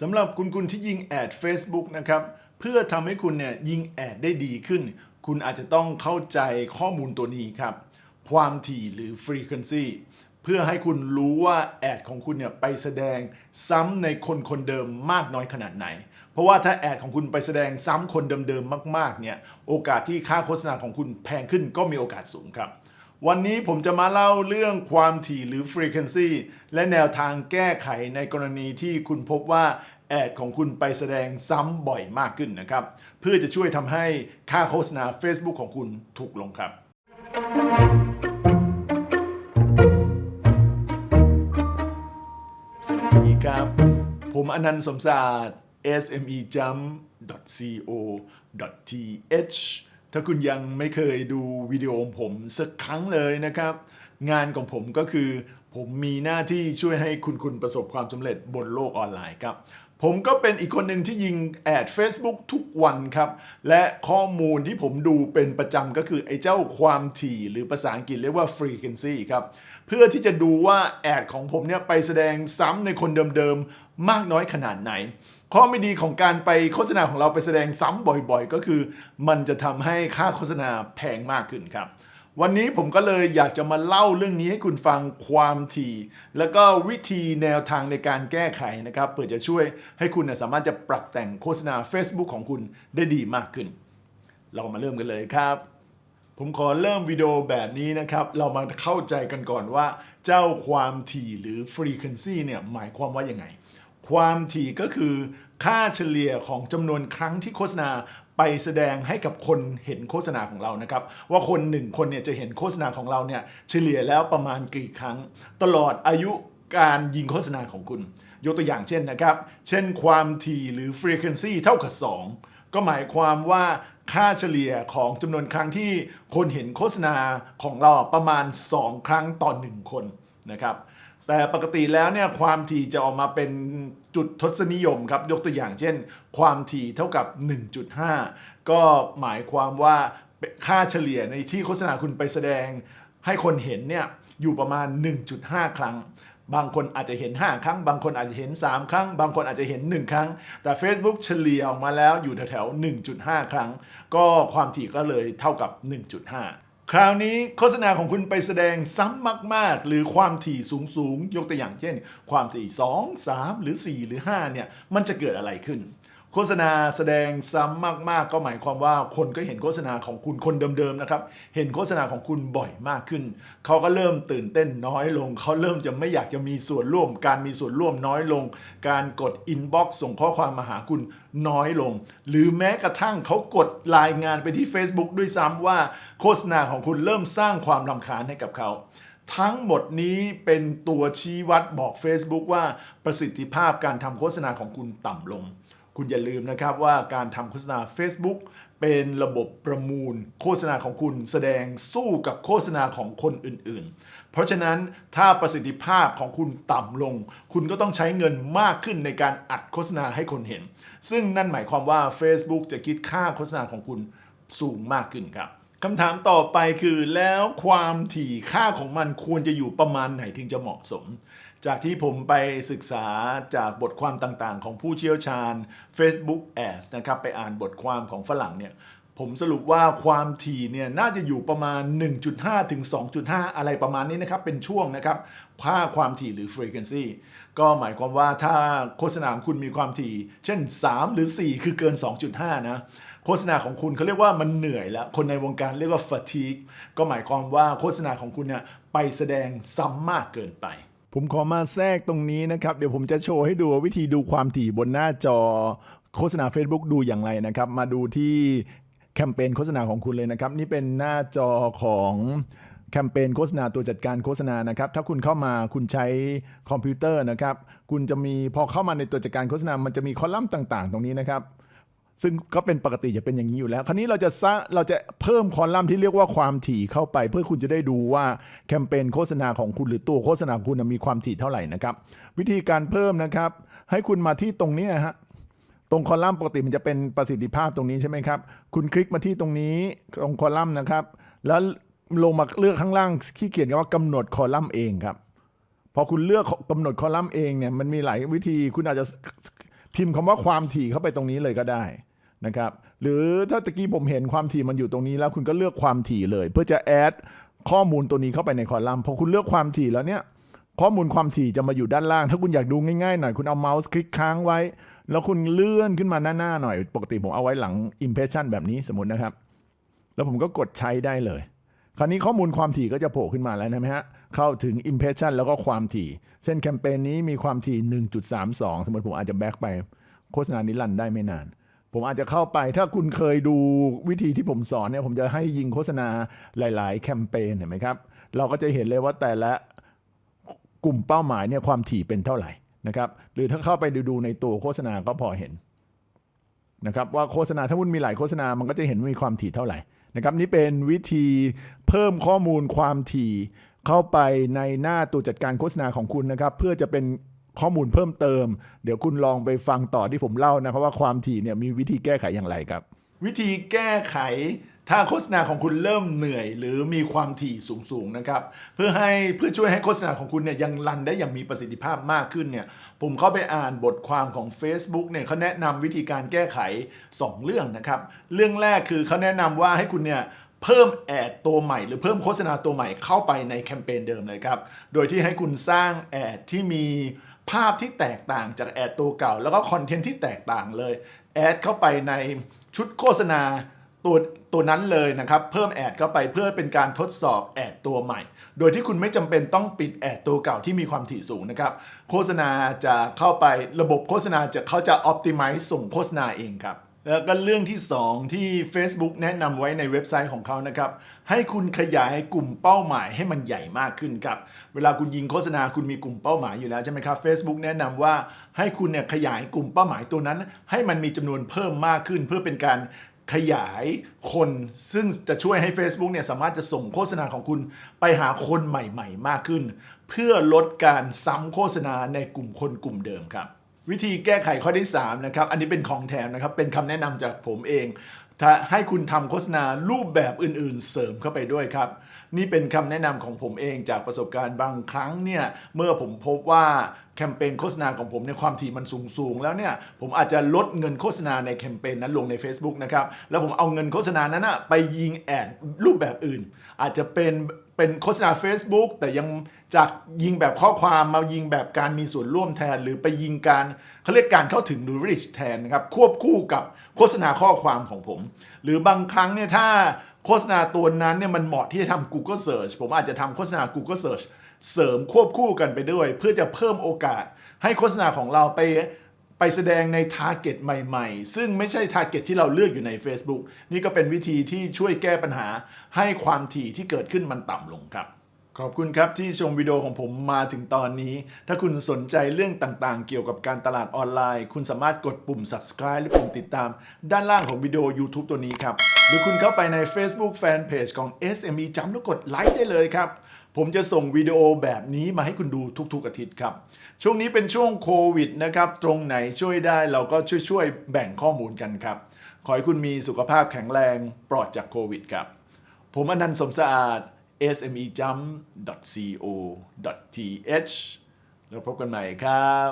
สำหรับคุณคุณที่ยิงแอด Facebook นะครับ เพื่อทำให้คุณเนี่ยยิงแอดได้ดีขึ้น คุณอาจจะต้องเข้าใจข้อมูลตัวนี้ครับ ความถี่หรือ frequency เพื่อให้คุณรู้ว่าแอดของคุณเนี่ยไปแสดงซ้ำในคนคนเดิมมากน้อยขนาดไหน เพราะว่าถ้าแอดของคุณไปแสดงซ้ำคนเดิมๆมากๆเนี่ย โอกาสที่ค่าโฆษณาของคุณแพงขึ้นก็มีโอกาสสูงครับ วันนี้ผมจะมาเล่าเรื่องความถี่หรือ frequency และแนวทางแก้ไขในกรณีที่คุณพบว่าแอดของคุณไปแสดงซ้ำบ่อยมากขึ้นนะครับ เพื่อจะช่วยทำให้ค่าโฆษณา Facebook ของคุณถูกลงครับ สวัสดีครับ ผมอนันต์สมศาสตร์ smejump.co.th ถ้าคุณยังไม่เคยดูวิดีโอของผมสักครั้งเลยนะครับ งานของผมก็คือ ผมมีหน้าที่ช่วยให้คุณคุณประสบความสำเร็จบนโลกออนไลน์ครับ ผมก็เป็นอีกคนหนึ่งที่ยิงแอด Facebook ทุกวันครับ และข้อมูลที่ผมดูเป็นประจำก็คือไอ้เจ้าความถี่หรือภาษาอังกฤษเรียกว่า frequency ครับ เพื่อที่จะดูว่าแอดของผมเนี่ยไปแสดงซ้ำในคนเดิมๆมากน้อยขนาดไหน ข้อไม่ดีของการไปโฆษณาของเราไปแสดงซ้ำบ่อยๆ ก็คือ มันจะทำให้ค่าโฆษณาแพงมากขึ้นครับ วันนี้ผมก็เลยอยากจะมาเล่าเรื่องนี้ให้คุณฟังความถี่ แล้วก็วิธีแนวทางในการแก้ไขนะครับเพื่อจะช่วยให้คุณเนี่ยสามารถจะปรับแต่งโฆษณา Facebook ของคุณได้ดีมากขึ้น เรามาเริ่มกันเลยครับผมขอเริ่มวิดีโอแบบนี้นะครับ เรามาเข้าใจกันก่อนว่า เจ้าความถี่หรือ frequency เนี่ยหมายความว่ายังไง ความถี่ก็คือค่าเฉลี่ยของจำนวนครั้งที่โฆษณาไปแสดงให้กับคนเห็นโฆษณาของเรานะครับ ว่าคนหนึ่งคนเนี่ยจะเห็นโฆษณาของเราเนี่ยเฉลี่ยแล้วประมาณกี่ครั้ง ตลอดอายุการยิงโฆษณาของคุณ ยกตัวอย่างเช่นนะครับ เช่นความถี่หรือ frequency เท่ากับ 2 ก็หมายความว่าค่าเฉลี่ยของจำนวนครั้งที่คนเห็นโฆษณาของเราประมาณ 2 ครั้งต่อ 1 คนนะครับ แต่ปกติแล้วเนี่ยความถี่จะออกมาเป็นจุดทศนิยมครับ ยกตัวอย่างเช่น ความถี่เท่ากับ 1.5 ก็หมายความว่าค่าเฉลี่ยในที่โฆษณาคุณไปแสดง ให้คนเห็นเนี่ยอยู่ประมาณ 1.5 ครั้ง บางคนอาจจะเห็น 5 ครั้ง บางคนอาจจะเห็น 3 ครั้ง บางคนอาจจะเห็น 1 ครั้ง แต่ Facebook เฉลี่ยออกมาแล้วอยู่แถวๆ1.5 ครั้ง ก็ความถี่ก็เลยเท่ากับ 1.5 คราวนี้โฆษณาของคุณไปแสดงซ้ำมาก ๆ หรือความถี่สูง ๆ ยกตัวอย่างเช่น ความถี่ 2 3 หรือ 4 หรือ 5 เนี่ย มันจะเกิดอะไรขึ้น โฆษณาแสดงซ้ำมากๆ ก็หมายความว่าคนก็เห็นโฆษณาของคุณคนเดิมๆนะครับ เห็นโฆษณาของคุณบ่อยมากขึ้น เขาก็เริ่มตื่นเต้นน้อยลง เขาเริ่มจะไม่อยากจะมีส่วนร่วม การมีส่วนร่วมน้อยลง การกดอินบ็อกซ์ส่งข้อความมาหาคุณน้อยลง หรือแม้กระทั่งเขากดรายงานไปที่ Facebook ด้วยซ้ำว่าโฆษณาของคุณเริ่มสร้างความรำคาญให้กับเขาทั้งหมดนี้เป็นตัวชี้วัดบอก Facebook ว่าประสิทธิภาพการทำโฆษณาของคุณต่ำลง คุณอย่าลืมนะครับว่าการทำโฆษณา Facebook เป็นระบบประมูล โฆษณาของคุณแสดงสู้กับโฆษณาของคนอื่นๆ เพราะฉะนั้นถ้าประสิทธิภาพของคุณต่ำลง คุณก็ต้องใช้เงินมากขึ้นในการอัดโฆษณาให้คนเห็น ซึ่งนั่นหมายความว่า Facebook จะคิดค่าโฆษณาของคุณสูงมากขึ้นครับคำถามต่อไปคือแล้วความถี่ค่าของมันควรจะอยู่ประมาณไหนถึงจะเหมาะสม จากที่ผมไปศึกษาจากบทความต่างๆ ของผู้เชี่ยวชาญ Facebook Ads นะครับไปอ่านบทความของฝรั่งเนี่ยผมสรุปว่าความถี่เนี่ยน่าจะอยู่ประมาณ 1.5 ถึง 2.5 อะไรประมาณนี้นะครับ เป็นช่วงนะครับค่าความถี่หรือ frequency ก็หมายความว่าถ้าโฆษณาของคุณมีความถี่ เช่น 3 หรือ 4 คือเกิน 2.5 นะโฆษณาของคุณเขาเรียกว่ามันเหนื่อยแล้ว คนในวงการเรียกว่า fatigue ก็หมายความว่าโฆษณาของคุณเนี่ยไปแสดงซ้ำมากเกินไป ผมขอมาแทรกตรงนี้นะครับ เดี๋ยวผมจะโชว์ให้ดูวิธีดูความถี่บนหน้าจอโฆษณา Facebook ดูอย่างไรนะครับ มาดูที่แคมเปญโฆษณาของคุณเลยนะครับ นี่เป็นหน้าจอของแคมเปญโฆษณาตัวจัดการโฆษณานะครับ ถ้าคุณเข้ามาคุณใช้คอมพิวเตอร์นะครับ คุณจะมีพอเข้ามาในตัวจัดการโฆษณา มันจะมีคอลัมน์ต่าง ๆ ตรงนี้นะครับ ซึ่งก็เป็นปกติจะเป็นอย่างนี้อยู่แล้ว คราวนี้เราจะสร้างเราจะเพิ่มคอลัมน์ที่เรียกว่าความถี่เข้าไป เพื่อคุณจะได้ดูว่าแคมเปญโฆษณาของคุณหรือตัวโฆษณาคุณมีความถี่เท่าไหร่นะครับ วิธีการเพิ่มนะครับ ให้คุณมาที่ตรงนี้ฮะตรงคอลัมน์ปกติมันจะเป็นประสิทธิภาพตรงนี้ใช่ไหมครับ คุณคลิกมาที่ตรงนี้ตรงคอลัมน์นะครับ แล้วลงมาเลือกข้างล่างที่เขียนว่ากำหนดคอลัมน์เองครับพอคุณเลือกกำหนดคอลัมน์เองเนี่ยมันมีหลายวิธีคุณอาจจะ พิมพ์คำว่าความถี่เข้าไปตรงนี้เลยก็ได้นะครับ หรือถ้าตะกี้ผมเห็นความถี่มันอยู่ตรงนี้แล้วคุณก็เลือกความถี่เลย เพื่อจะแอดข้อมูลตัวนี้เข้าไปในคอลัมน์พอคุณเลือกความถี่แล้วเนี่ยข้อมูลความถี่จะมาอยู่ด้านล่าง ถ้าคุณอยากดูง่ายๆหน่อยคุณเอาเมาส์คลิกค้างไว้ แล้วคุณเลื่อนขึ้นมาหน้าๆหน่อย ปกติผมเอาไว้หลัง Impression แบบนี้สมมตินะครับ แล้วผมก็กดใช้ได้เลย คราวนี้ข้อมูลความถี่ก็จะโผล่ขึ้นมาแล้วนะไมฮะ เข้าถึง Impression แล้วก็ความถี่ เช่นแคมเปญนี้มีความถี่ 1.32 สมมติผมอาจจะแบ็กไปโฆษณานี้รันได้ไม่นาน ผมอาจจะเข้าไปถ้าคุณเคยดูวิธีที่ผมสอนเนี่ยผมจะให้ยิงโฆษณาหลาย ๆ แคมเปญเห็นไหมครับ เราก็จะเห็นเลยว่าแต่ละกลุ่มเป้าหมายเนี่ยความถี่เป็นเท่าไหร่นะครับ หรือถ้าเข้าไปดูในตัวโฆษณาก็พอเห็นนะครับว่าโฆษณาถ้าคุณมีหลายโฆษณามันก็จะเห็นมีความถี่เท่าไหร่ นะครับนี่เป็นวิธีเพิ่มข้อมูลความถี่ เข้าไปในหน้าตัวจัดการโฆษณาของคุณนะครับ เพื่อจะเป็นข้อมูลเพิ่มเติม เดี๋ยวคุณลองไปฟังต่อที่ผมเล่านะครับว่าความถี่เนี่ยมีวิธีแก้ไขอย่างไรครับ วิธีแก้ไขถ้าโฆษณาของคุณเริ่มเหนื่อย หรือมีความถี่สูงๆนะครับ เพื่อให้เพื่อช่วยให้โฆษณาของคุณเนี่ยยังรันได้อย่างมีประสิทธิภาพมากขึ้นเนี่ยผมเข้าไปอ่านบทความของ Facebook เนี่ยเขาแนะนำวิธีการแก้ไข 2 เรื่องนะครับ เรื่องแรกคือเขาแนะนำว่าให้คุณเนี่ยเพิ่มแอดตัวใหม่ หรือเพิ่มโฆษณาตัวใหม่เข้าไปในแคมเปญเดิมเลยครับ โดยที่ให้คุณสร้างแอดที่มีภาพที่แตกต่างจากแอดตัวเก่า แล้วก็คอนเทนต์ที่แตกต่างเลยแอดเข้าไปใน ชุดโฆษณาตัวตัวนั้นเลยนะครับ เพิ่มแอดเข้าไปเพื่อเป็นการทดสอบแอดตัวใหม่ โดยที่คุณไม่จำเป็นต้องปิดแอดตัวเก่าที่มีความถี่สูงนะครับ โฆษณาจะเข้าไประบบโฆษณาจะเขาจะ optimize ส่งโฆษณาเองครับ แล้วก็เรื่องที่ 2 ที่ Facebook แนะนำไว้ในเว็บไซต์ของเขานะครับ ให้คุณขยายกลุ่มเป้าหมายให้มันใหญ่มากขึ้นครับ เวลาคุณยิงโฆษณาคุณมีกลุ่มเป้าหมายอยู่แล้วใช่ไหมครับ Facebook แนะนำว่าให้คุณเนี่ยขยายกลุ่มเป้าหมายตัวนั้น ให้มันมีจำนวนเพิ่มมากขึ้น เพื่อเป็นการขยายคนซึ่งจะช่วยให้ Facebook เนี่ยสามารถจะส่งโฆษณาของคุณไปหาคนใหม่ ๆ มากขึ้น เพื่อลดการซ้ำโฆษณาในกลุ่มคนกลุ่มเดิมครับ วิธีแก้ไขข้อที่3นะครับ อันนี้เป็นของแถมนะครับ เป็นคำแนะนำจากผมเอง ถ้าให้คุณทำโฆษณารูปแบบอื่นๆ เสริมเข้าไปด้วยครับ นี่เป็นคำแนะนำของผมเองจากประสบการณ์บางครั้งเนี่ย เมื่อผมพบว่าแคมเปญโฆษณาของผมในยความถี่มันสูงๆแล้วเนี่ย ผมอาจจะลดเงินโฆษณาในแคมเปญนั้นลงใน Facebook นะครับ แล้วผมเอาเงินโฆษณานั้นนะไปยิงแอดรูปแบบอื่น อาจจะเป็น เป็นโฆษณา Facebook แต่ยังจากยิงแบบข้อความมายิงแบบการมีส่วนร่วมแทน หรือไปยิงการเขาเรียกการเข้าถึงหรือ reach แทนนะครับควบคู่กับโฆษณาข้อความของผม หรือบางครั้งเนี่ยถ้าโฆษณาตัวนั้นเนี่ยมันเหมาะที่จะทำ Google Search ผมอาจจะทำโฆษณา Google Search เสริมควบคู่กันไปด้วย เพื่อจะเพิ่มโอกาสให้โฆษณาของเราไป ไปแสดงใน t a r g e t ใหม่ ๆ ซึ่งไม่ใช่ t a r g e t ที่เราเลือกอยู่ใน Facebook นี่ก็เป็นวิธีที่ช่วยแก้ปัญหาให้ความถี่ที่เกิดขึ้นมันต่ำลงครับ ขอบคุณครับที่ชมวิดีโอของผมมาถึงตอนนี้ ถ้าคุณสนใจเรื่องต่างๆ เกี่ยวกับการตลาดออนไลน์ คุณสามารถกดปุ่ม subscribe หรือปุ่มติดตาม ด้านล่างของวิดีโอ YouTube ตัวนี้ครับ หรือคุณเข้าไปใน Facebook Fanpage ของ SME จำแล้วกดไลค์ได้เลยครับ ผมจะส่งวิดีโอแบบนี้มาให้คุณดูทุกๆอาทิตย์ครับ ช่วงนี้เป็นช่วงโควิดนะครับ ตรงไหนช่วยได้เราก็ช่วยๆแบ่งข้อมูลกันครับ ขอให้คุณมีสุขภาพแข็งแรงปลอดจากโควิดครับ ผมอนันต์สมสะอาด smejump.co.th แล้วพบกันใหม่ครับ